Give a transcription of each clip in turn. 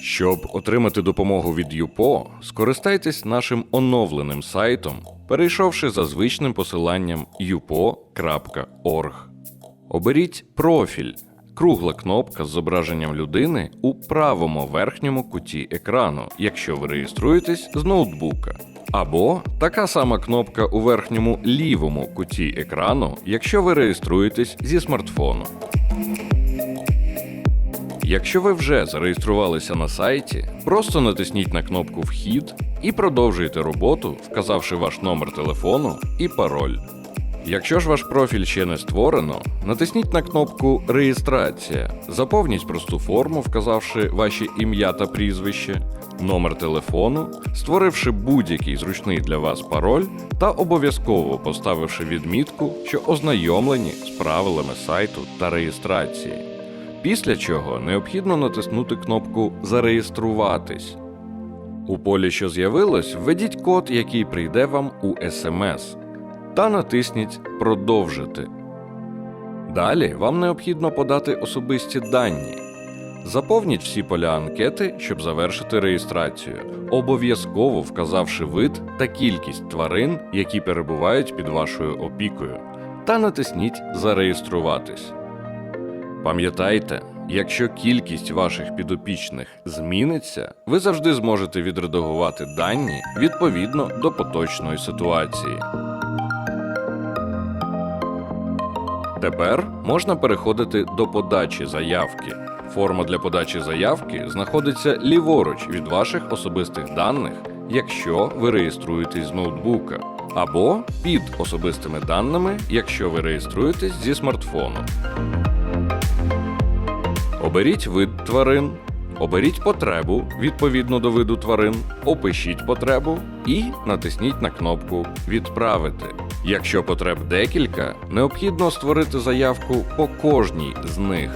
Щоб отримати допомогу від ЮПО, скористайтесь нашим оновленим сайтом, перейшовши за звичним посиланням yupo.org. Оберіть профіль кругла кнопка з зображенням людини у правому верхньому куті екрану, якщо ви реєструєтесь з ноутбука. Або така сама кнопка у верхньому лівому куті екрану, якщо ви реєструєтесь зі смартфону. Якщо ви вже зареєструвалися на сайті, просто натисніть на кнопку Вхід і продовжуйте роботу, вказавши ваш номер телефону і пароль. Якщо ж ваш профіль ще не створено, натисніть на кнопку Реєстрація, заповніть просту форму, вказавши ваші ім'я та прізвище, номер телефону, створивши будь-який зручний для вас пароль та обов'язково поставивши відмітку, що ознайомлені з правилами сайту та реєстрації. Після чого необхідно натиснути кнопку Зареєструватись. У полі, що з'явилось, введіть код, який прийде вам у SMS, та натисніть Продовжити. Далі вам необхідно подати особисті дані. Заповніть всі поля анкети, щоб завершити реєстрацію, обов'язково вказавши вид та кількість тварин, які перебувають під вашою опікою, та натисніть Зареєструватись. Пам'ятайте, якщо кількість ваших підопічних зміниться, ви завжди зможете відредагувати дані відповідно до поточної ситуації. Тепер можна переходити до подачі заявки. Форма для подачі заявки знаходиться ліворуч від ваших особистих даних, якщо ви реєструєтесь з ноутбука, або під особистими даними, якщо ви реєструєтесь зі смартфону. Оберіть вид тварин, оберіть потребу відповідно до виду тварин, опишіть потребу і натисніть на кнопку Відправити. Якщо потреб декілька, необхідно створити заявку по кожній з них.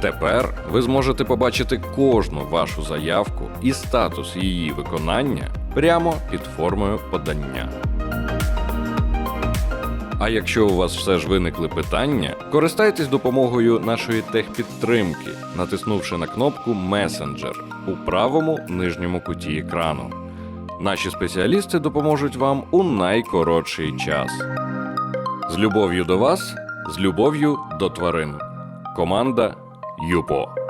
Тепер ви зможете побачити кожну вашу заявку і статус її виконання прямо під формою подання. А якщо у вас все ж виникли питання, користайтесь допомогою нашої техпідтримки, натиснувши на кнопку Месенджер у правому нижньому куті екрану. Наші спеціалісти допоможуть вам у найкоротший час. З любов'ю до вас, з любов'ю до тварин. Команда ЮПО.